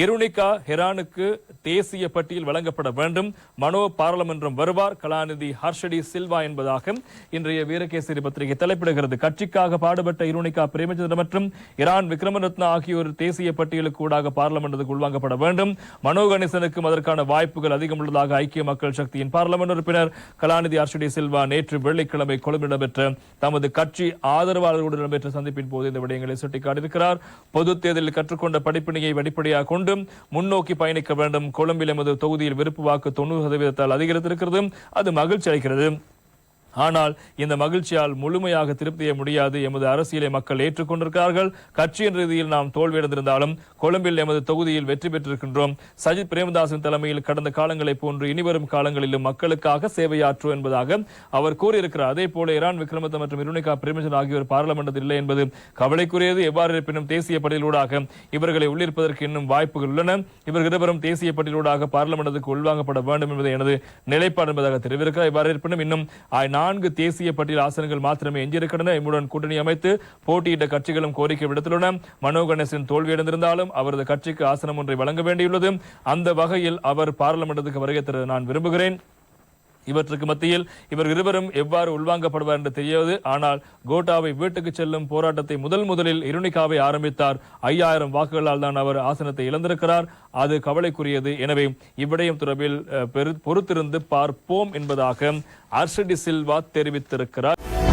இருணிகா ஹெரானுக்கு தேசிய பட்டியல் வழங்கப்பட வேண்டும். மனோ பாராளுமன்றம் வருவார். கலாநிதி ஹர்ஷடி சில்வா என்பதாக இன்றைய வீரகேசரி பத்திரிகை தலைப்பிடுகிறது. கட்சிக்காக பாடுபட்ட இருணிகா பிரேமச்சந்திரன் மற்றும் இரான் விக்ரமரத்னா ஆகியோர் தேசிய பட்டியலுக்கு ஊடாக பாராளுமன்றத்துக்கு உள்வாங்கப்பட வேண்டும். மனோ கணேசனுக்கும் அதற்கான வாய்ப்புகள் அதிகம் உள்ளதாக ஐக்கிய மக்கள் சக்தியின் பாராளுமன்ற உறுப்பினர் கலாநிதி ஹர்ஷடி சில்வா நேற்று வெள்ளிக்கிழமை கொழும்பில் நடைபெற்ற தமது கட்சி ஆதரவாளர்களுடன் நடைபெற்ற சந்திப்பின் போது இந்த விடயங்களை சுட்டிக்காட்டியிருக்கிறார். பொது தேர்தலில் கற்றுக்கொண்ட படிப்பினையை அடிப்படையாக கொண்டு முன்னோக்கி பயணிக்க வேண்டும். கொழும்பில் எமது தொகுதியில் விருப்பு வாக்கு தொண்ணூறு சதவீதத்தால் அதிகரித்திருக்கிறது. அது மகிழ்ச்சி அளிக்கிறது. ஆனால் இந்த மகிழ்ச்சியால் முழுமையாக திருப்திய முடியாது எமது அரசியலை மக்கள் ஏற்றுக்கொண்டிருக்கிறார்கள். கட்சியின் ரீதியில் நாம் தோல்வியடைந்திருந்தாலும் கொழும்பில் எமது தொகுதியில் வெற்றி பெற்றிருக்கின்றோம். சஜித் பிரேமதாசன் தலைமையில் கடந்த காலங்களைப் போன்று இனிவரும் காலங்களிலும் மக்களுக்காக சேவையாற்றும் என்பதாக அவர் கூறியிருக்கிறார். அதே போல இரான் விக்ரமத்த மற்றும் இருணிகா பிரேமஜன் ஆகியோர் பாராளுமன்றத்தில் இல்லை என்பது கவலைக்குரியது. எவ்வாறு இருப்பினும் தேசிய பட்டியலூடாக இவர்களை உள்ளிருப்பதற்கு இன்னும் வாய்ப்புகள் உள்ளன. இவர்கள் இருவரும் தேசிய பட்டியலூடாக பாராளுமன்றத்துக்கு உள்வாங்கப்பட வேண்டும் என்பது எனது நிலைப்பாடு என்பதாக தெரிவிக்கிறார் இவ்வாறு இருப்பினும் இன்னும் நான்கு தேசிய பட்டியல் ஆசனங்கள் மாத்திரமே எஞ்சியிருக்கின்றன. இம்முடன் கூட்டணி அமைத்து போட்டியிட்ட கட்சிகளும் கோரிக்கை விடுத்துள்ளன. மனோ கணேசன் தோல்வியடைந்திருந்தாலும் அவரது கட்சிக்கு ஆசனம் ஒன்றை வழங்க வேண்டியுள்ளது. அந்த வகையில் அவர் பாராளுமன்றத்துக்கு வருகை தர நான் விரும்புகிறேன். இவற்றுக்கு மத்தியில் இவர் இருவரும் எவ்வாறு உள்வாங்கப்படுவார் என்று தெரியாது. ஆனால் கோட்டாவை வீட்டுக்கு செல்லும் போராட்டத்தை முதல் முதலில் இருணிகாவை ஆரம்பித்தார். ஐயாயிரம் வாக்குகளால் தான் அவர் ஆசனத்தை இழந்திருக்கிறார். அது கவலைக்குரியது. எனவே இவ்விடயம் தொடர்பில் பெரு- பொறுத்திருந்து பார்ப்போம் என்பதாக அர்ஷடி சில்வா தெரிவித்திருக்கிறார்.